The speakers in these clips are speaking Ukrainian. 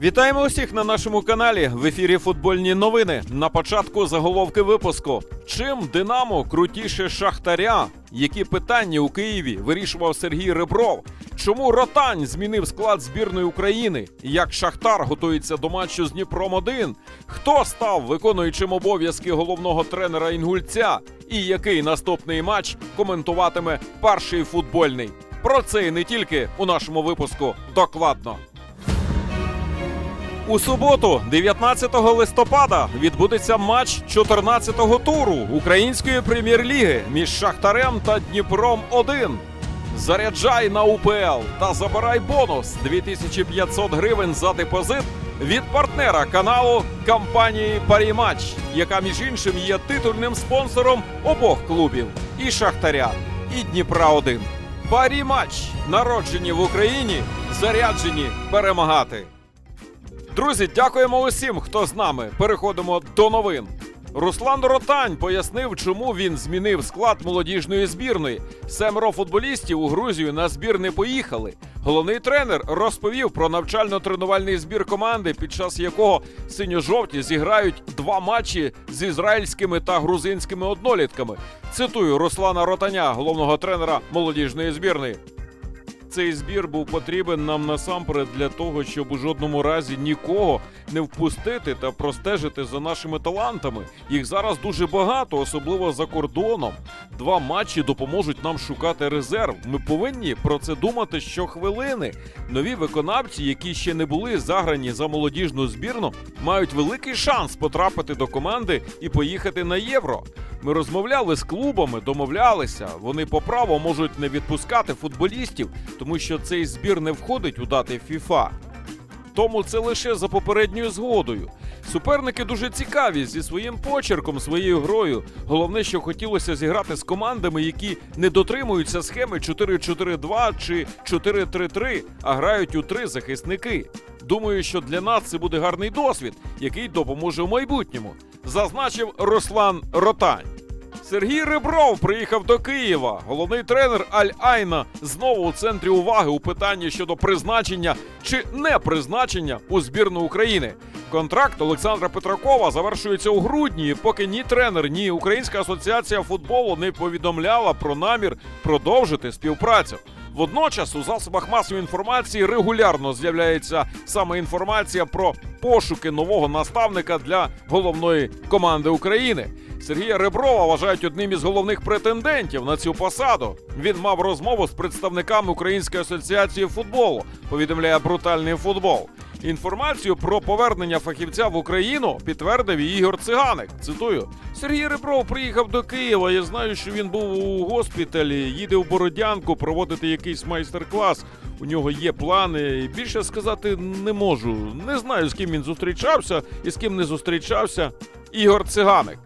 Вітаємо усіх на нашому каналі. В ефірі футбольні новини. На початку заголовки випуску. Чим Динамо крутіше Шахтаря? Які питання у Києві вирішував Сергій Ребров? Чому Ротань змінив склад збірної України? Як Шахтар готується до матчу з Дніпром 1 Хто став виконуючим обов'язки головного тренера Інгульця? І який наступний матч коментуватиме перший футбольний? Про це і не тільки у нашому випуску докладно. У суботу, 19 листопада, відбудеться матч 14-го туру Української прем'єр-ліги між Шахтарем та Дніпром 1. Заряджай на УПЛ та забирай бонус 2500 гривень за депозит від партнера каналу компанії Паріматч, яка між іншим є титульним спонсором обох клубів і Шахтаря, і Дніпра 1. Паріматч народжені в Україні, заряджені перемагати. Друзі, дякуємо усім, хто з нами. Переходимо до новин. Руслан Ротань пояснив, чому він змінив склад молодіжної збірної. Семеро футболістів у Грузію на збір не поїхали. Головний тренер розповів про навчально-тренувальний збір команди, під час якого синьо-жовті зіграють два матчі з ізраїльськими та грузинськими однолітками. Цитую Руслана Ротаня, головного тренера молодіжної збірної. Цей збір був потрібен нам насамперед для того, щоб у жодному разі нікого не впустити та простежити за нашими талантами. Їх зараз дуже багато, особливо за кордоном. Два матчі допоможуть нам шукати резерв. Ми повинні про це думати щохвилини. Нові виконавці, які ще не були заграні за молодіжну збірну, мають великий шанс потрапити до команди і поїхати на євро. Ми розмовляли з клубами, домовлялися. Вони по праву можуть не відпускати футболістів, тому що цей збір не входить у дати FIFA. Тому це лише за попередньою згодою. Суперники дуже цікаві зі своїм почерком, своєю грою. Головне, що хотілося зіграти з командами, які не дотримуються схеми 4-4-2 чи 4-3-3, а грають у три захисники. Думаю, що для нас це буде гарний досвід, який допоможе в майбутньому, зазначив Руслан Ротань. Сергій Ребров приїхав до Києва. Головний тренер Аль Айна знову у центрі уваги у питанні щодо призначення чи не призначення у збірну України. Контракт Олександра Петракова завершується у грудні, поки ні тренер, ні Українська асоціація футболу не повідомляла про намір продовжити співпрацю. Водночас у засобах масової інформації регулярно з'являється саме інформація про пошуки нового наставника для головної команди України. Сергія Реброва вважають одним із головних претендентів на цю посаду. Він мав розмову з представниками Української асоціації футболу. Повідомляє брутальний футбол. Інформацію про повернення фахівця в Україну підтвердив Ігор Циганик. Цитую: Сергій Ребров приїхав до Києва. Я знаю, що він був у госпіталі, їде в Бородянку проводити якийсь майстер-клас. У нього є плани. Більше сказати не можу. Не знаю, з ким він зустрічався і з ким не зустрічався. Ігор Циганик.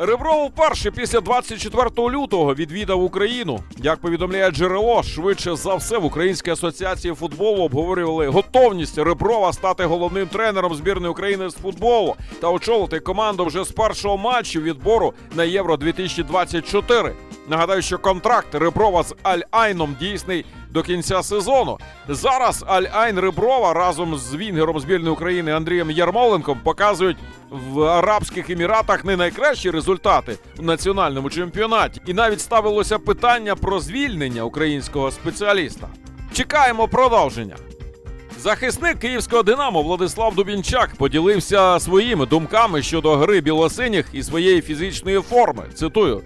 Ребров вперше після 24 лютого відвідав Україну. Як повідомляє джерело, швидше за все в Українській асоціації футболу обговорювали готовність Реброва стати головним тренером збірної України з футболу та очолити команду вже з першого матчу відбору на Євро 2024. Нагадаю, що контракт Реброва з Аль Айном дійсний до кінця сезону. Зараз Аль Айн Реброва разом з вінгером збірної України Андрієм Ярмоленком показують в Арабських Еміратах не найкращі результати у національному чемпіонаті, і навіть ставилося питання про звільнення українського спеціаліста. Чекаємо продовження. Захисник київського Динамо Владислав Дубінчак поділився своїми думками щодо гри білосиніх і своєї фізичної форми. Цитую.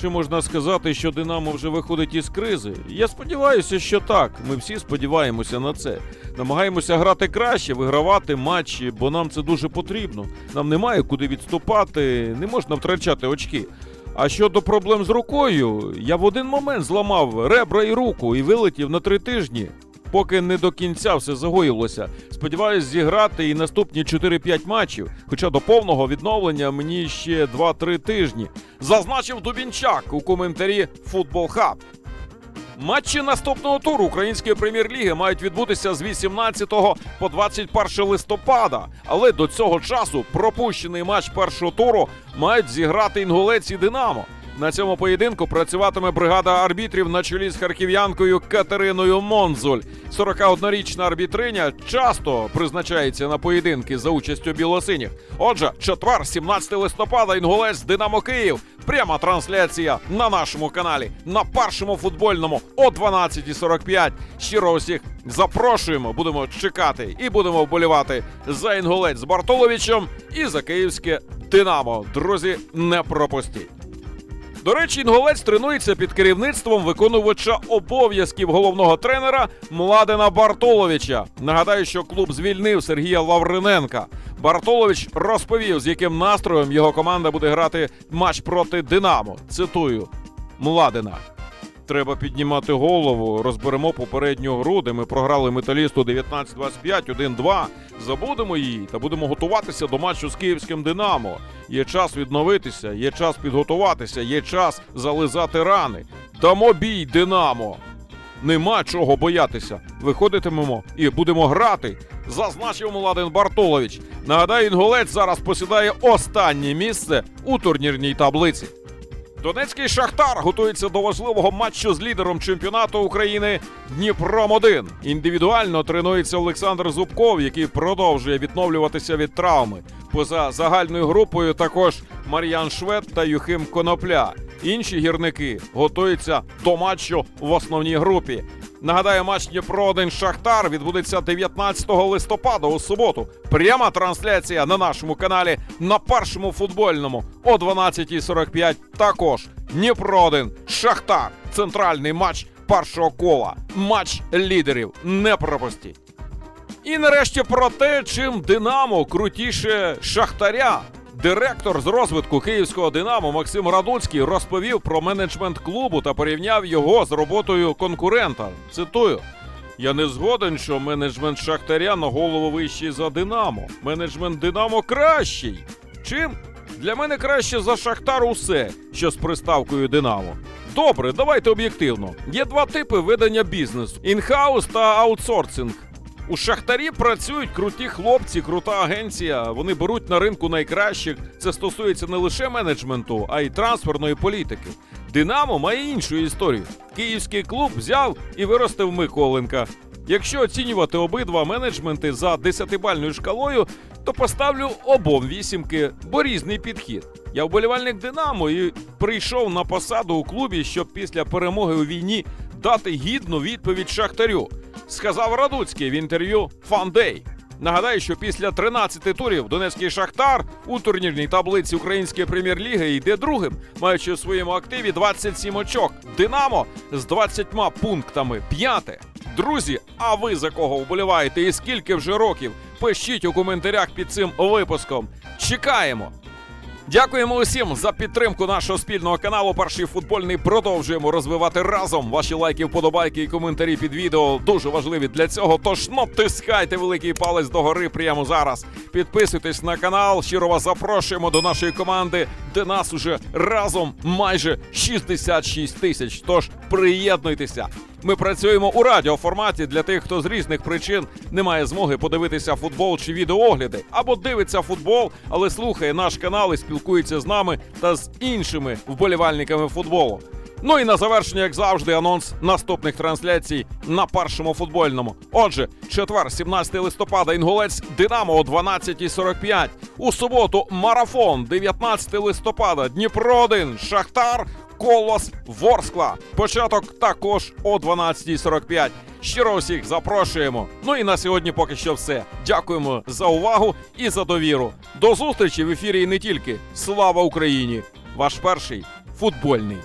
Чи можна сказати, що Динамо вже виходить із кризи? Я сподіваюся, що так. Ми всі сподіваємося на це. Намагаємося грати краще, вигравати матчі, бо нам це дуже потрібно. Нам немає куди відступати, не можна втрачати очки. А щодо проблем з рукою, я в один момент зламав ребра і руку і вилетів на три тижні. Поки не до кінця все загоїлося. Сподіваюсь зіграти і наступні 4-5 матчів, хоча до повного відновлення мені ще 2-3 тижні. Зазначив Дубінчак у коментарі Футбол Хаб. Матчі наступного туру української прем'єр-ліги мають відбутися з 18 по 21 листопада. Але до цього часу пропущений матч першого туру мають зіграти інгулець і Динамо. На цьому поєдинку працюватиме бригада арбітрів на чолі з харків'янкою Катериною Монзуль. 41-річна арбітриня часто призначається на поєдинки за участю білосиніх. Отже, четвер, 17 листопада, інгулець Динамо Київ. Пряма трансляція на нашому каналі на першому футбольному о 12.45. Щиро усіх запрошуємо, будемо чекати і будемо вболівати за інгулець з Бартоловичем і за київське Динамо. Друзі, не пропустіть. До речі, інголець тренується під керівництвом виконувача обов'язків головного тренера Младена Бартоловича. Нагадаю, що клуб звільнив Сергія Лавриненка. Бартолович розповів, з яким настроєм його команда буде грати матч проти Динамо. Цитую Младена. Треба піднімати голову. Розберемо попередню гру, де ми програли металісту 19-25, 1-2. Забудемо її та будемо готуватися до матчу з київським Динамо. Є час відновитися, є час підготуватися, є час зализати рани. Дамо бій Динамо. Нема чого боятися. Виходитимемо і будемо грати. Зазначив Младен Бартолович. Нагадаю, інгулець зараз посідає останнє місце у турнірній таблиці. Донецький Шахтар готується до важливого матчу з лідером чемпіонату України Дніпром 1 Індивідуально тренується Олександр Зубков, який продовжує відновлюватися від травми. Поза загальною групою також Мар'ян Швед та Юхим Конопля. Інші гірники готуються до матчу в основній групі. Нагадаю, матч Дніпро 1 Шахтар відбудеться 19 листопада у суботу. Пряма трансляція на нашому каналі на першому футбольному о 12.45. Також Дніпро 1 Шахтар. Центральний матч першого кола. Матч лідерів. Не пропустіть. І нарешті про те, чим Динамо крутіше Шахтаря. Директор з розвитку київського Динамо Максим Радуцький розповів про менеджмент клубу та порівняв його з роботою конкурента. Цитую. Я не згоден, що менеджмент Шахтаря на голову вищий за Динамо. Менеджмент Динамо кращий. Чим? Для мене краще за Шахтар усе, що з приставкою Динамо. Добре, давайте об'єктивно. Є два типи ведення бізнесу: інхаус та аутсорсинг. У Шахтарі працюють круті хлопці, крута агенція. Вони беруть на ринку найкращих. Це стосується не лише менеджменту, а й трансферної політики. Динамо має іншу історію. Київський клуб взяв і виростив Миколенка. Якщо оцінювати обидва менеджменти за 10-бальною шкалою, то поставлю обом вісімки, бо різний підхід. Я вболівальник Динамо і прийшов на посаду у клубі, щоб після перемоги у війні дати гідну відповідь Шахтарю. Сказав Радуцький в інтерв'ю Фандей. Нагадаю, що після 13 турів Донецький Шахтар у турнірній таблиці Української прем'єр-ліги йде другим, маючи у своєму активі 27 очок. Динамо з 20 пунктами п'яте. Друзі, а ви за кого вболіваєте і скільки вже років? Пишіть у коментарях під цим випуском. Чекаємо! Дякуємо усім за підтримку нашого спільного каналу. Перший футбольний продовжуємо розвивати разом. Ваші лайки, вподобайки і коментарі під відео дуже важливі для цього. Тож натискайте великий палець догори прямо зараз. Підписуйтесь на канал. Щиро вас запрошуємо до нашої команди, де нас уже разом майже 66 тисяч. Тож приєднуйтеся. Ми працюємо у радіоформаті для тих, хто з різних причин не має змоги подивитися футбол чи відеоогляди, або дивиться футбол, але слухає наш канал і спілкується з нами та з іншими вболівальниками футболу. Ну і на завершення, як завжди, анонс наступних трансляцій на першому футбольному. Отже, четвер, 17 листопада, інгулець Динамо о 12.45. У суботу марафон, 19 листопада, Дніпро 1, Шахтар, Колос, Ворскла. Початок також о 12.45. Щиро усіх запрошуємо. Ну і на сьогодні поки що все. Дякуємо за увагу і за довіру. До зустрічі в ефірі і не тільки. Слава Україні! Ваш перший футбольний.